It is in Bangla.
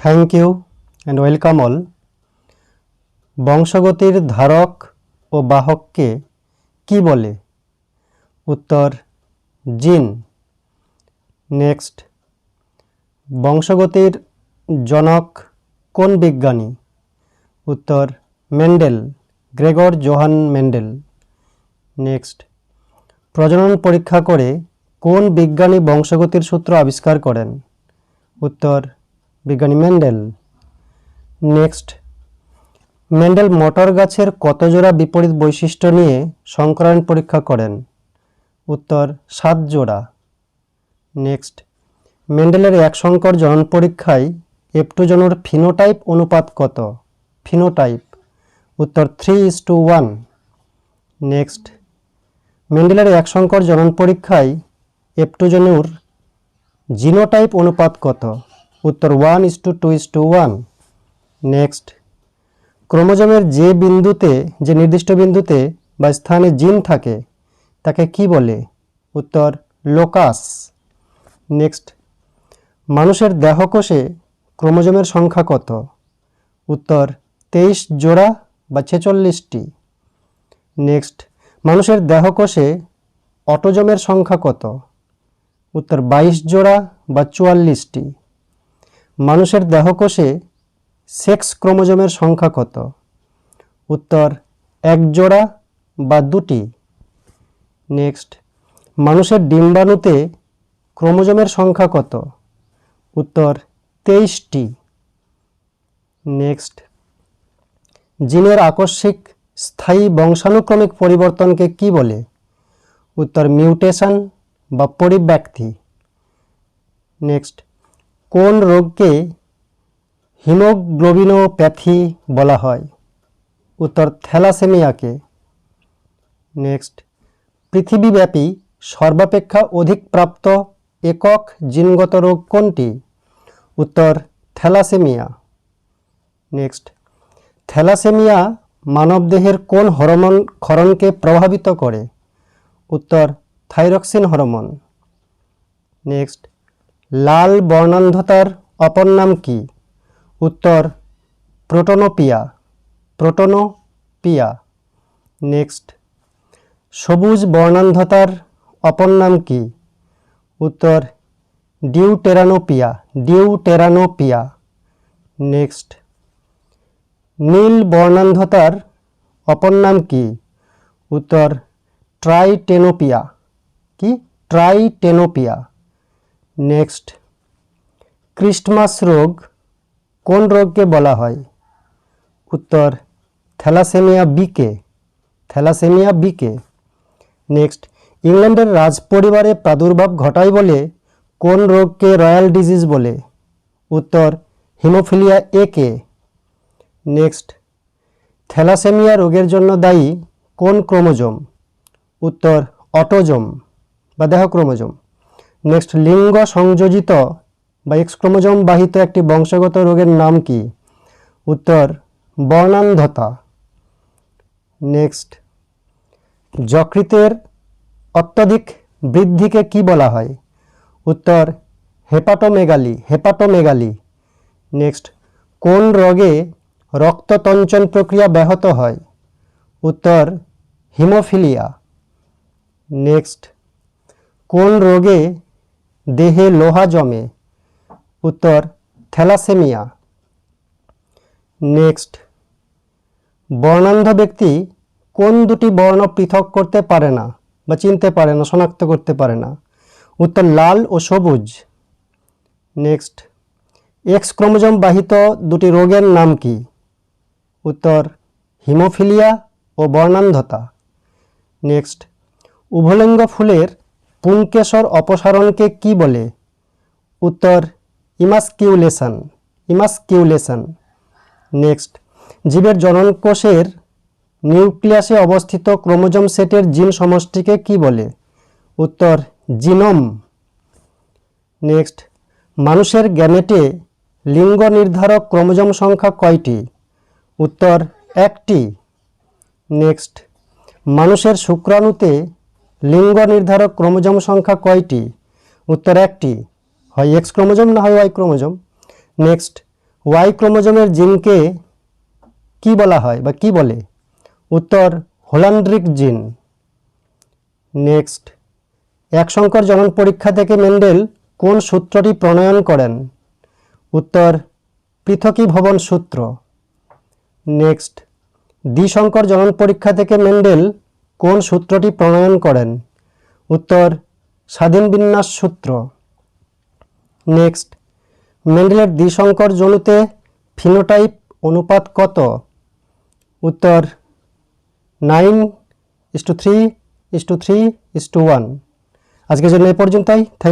Thank you and welcome all. বংশগতির ধারক ও বাহককে কি বলে? উত্তর, জিন। নেক্সট, বংশগতির জনক কোন বিজ্ঞানী? উত্তর, Mendel, Gregor Johann Mendel. Next, প্রজনন পরীক্ষা করে কোন বিজ্ঞানী বংশগতির সূত্র আবিষ্কার করেন? উত্তর বিজ্ঞানী ম্যান্ডেল নেক্সট, মেন্ডেল মটর গাছের কত জোড়া বিপরীত বৈশিষ্ট্য নিয়ে সংকরায়ন পরীক্ষা করেন? উত্তর, সাত জোড়া। নেক্সট, মেন্ডেলের এক সংকর জনন পরীক্ষায় এপটুজনুর ফিনোটাইপ অনুপাত কত? ফিনোটাইপ। উত্তর three is to one next, মেন্ডেলের এক সংকর জনন পরীক্ষায় এপটুজনুর জিনোটাইপ অনুপাত কত? উত্তর one is to two is to one next ক্রোমোজোমের যে বিন্দুতে, যে নির্দিষ্ট বিন্দুতে বা স্থানে জিন থাকে, তাকে কি বলে? উত্তর, লোকাস। নেক্সট মানুষের দেহকোষে ক্রোমোজোমের সংখ্যা কত? উত্তর, তেইশ জোড়া বা ছেচল্লিশটি। নেক্সট মানুষের দেহকোষে অটোজোমের সংখ্যা কত? উত্তর, বাইশ জোড়া বা চুয়াল্লিশটি। মানুষের দেহকোষে সেক্স ক্রোমোজোমের সংখ্যা কত? উত্তর, এক জোড়া বা দুটি। নেক্সট, মানুষের ডিম্বাণুতে ক্রোমোজোমের সংখ্যা কত? উত্তর, তেইশটি। নেক্সট, জিনের আকস্মিক স্থায়ী বংশানুক্রমিক পরিবর্তনকে কি বলে? উত্তর, মিউটেশন বা পরিব্যক্তি। নেক্সট কোন রোগকে হিমোগ্লোবিনোপ্যাথি বলা হয়? উত্তর, থ্যালাসেমিয়াকে। নেক্সট, পৃথিবীব্যাপী সর্বাপেক্ষা অধিক প্রাপ্ত একক জিনগত রোগ কোনটি? উত্তর, থ্যালাসেমিয়া। নেক্সট, থ্যালাসেমিয়া মানবদেহের কোন হরমোন ক্ষরণকে প্রভাবিত করে? উত্তর, থাইরক্সিন হরমোন। নেক্সট লাল বর্ণান্ধতার অপর নাম কি? উত্তর, প্রোটোনোপিয়া। প্রোটোনোপিয়া। নেক্সট। সবুজ বর্ণান্ধতার অপর নাম কি? উত্তর, ডিউটেরানোপিয়া। ডিউটেরানোপিয়া। নেক্সট। নীল বর্ণান্ধতার অপর নাম কি? উত্তর, ট্রাইটেনোপিয়া। কি? ট্রাইটেনোপিয়া। নেক্সট। ক্রিস্টমাস রোগ কোন রোগকে বলা হয়? উত্তর, থ্যালাসেমিয়া বিকে থ্যালাসেমিয়া বিকে নেক্সট, ইংল্যান্ডের রাজপরিবারে প্রাদুর্ভাব ঘটায় বলে কোন রোগকে রয়্যাল ডিজিজ বলে? উত্তর, হিমোফিলিয়া এ কে। নেক্সট, থ্যালাসেমিয়া রোগের জন্য দায়ী কোন ক্রোমোজোম? উত্তর, অটোজোম বা দেহ ক্রোমোজোম নেক্সট, লিঙ্গ সংযোজিত বা এক্স ক্রোমোজোম বাহিত একটি বংশগত রোগের নাম কি? উত্তর, বর্ণান্ধতা। নেক্সট, যকৃতের অত্যধিক বৃদ্ধিকে কি বলা হয়? উত্তর, হেপাটোমেগালি হেপাটোমেগালি। নেক্সট, কোন রোগে রক্ততঞ্চন প্রক্রিয়া ব্যাহত হয়? উত্তর, হিমোফিলিয়া। নেক্সট, কোন রোগে দেহে লোহা জমে। উত্তর, থ্যালাসেমিয়া। নেক্সট, বর্ণান্ধ ব্যক্তি কোন দুটি বর্ণ পৃথক করতে পারে না বা চিনতে পারে না, শনাক্ত করতে পারে না? উত্তর, লাল ও সবুজ। নেক্সট এক্স ক্রোমোজোম বাহিত দুটি রোগের নাম কি? উত্তর, হিমোফিলিয়া ও বর্ণান্ধতা। নেক্সট, উভলিঙ্গ ফুলের পুংকেশর অপসারণকে কি বলে? উত্তর, ইমাসকিউলেশন ইমাসকিউলেশন। নেক্সট, জীবের জননকোষের নিউক্লিয়াসে অবস্থিত ক্রোমোজোম সেটের জিন সমষ্টিকে কি বলে? উত্তর, জিনোম। নেক্সট, মানুষের গ্যামেটে লিঙ্গ নির্ধারক ক্রোমোজোম সংখ্যা কয়টি? উত্তর, একটি। নেক্সট, মানুষের শুক্রাণুতে লিঙ্গ নির্ধারক ক্রোমোজোম সংখ্যা কয়টি? উত্তর একটি। হয় এক্স ক্রোমোজোম না হয় ওয়াই ক্রোমোজোম? নেক্সট ওয়াই ক্রোমোজোমের জিনকে কি বলা হয় বা কি বলে? উত্তর, হোলান্ড্রিক জিন। নেক্সট এক সংকর জনন পরীক্ষা থেকে মেন্ডেল কোন সূত্রটি প্রণয়ন করেন? উত্তর পৃথকীভবন সূত্র। নেক্সট দ্বিসংকর জনন পরীক্ষা থেকে মেন্ডেল কোন সূত্রটি প্রণয়ন করেন? উত্তর, স্বাধীন বিন্যাস সূত্র। নেক্সট, মেন্ডেলের দ্বিশঙ্কর জনুতে ফিনোটাইপ অনুপাত কত? উত্তর, nine is to three is to three is to one. আজকের জন্য এ পর্যন্তই। থ্যাংক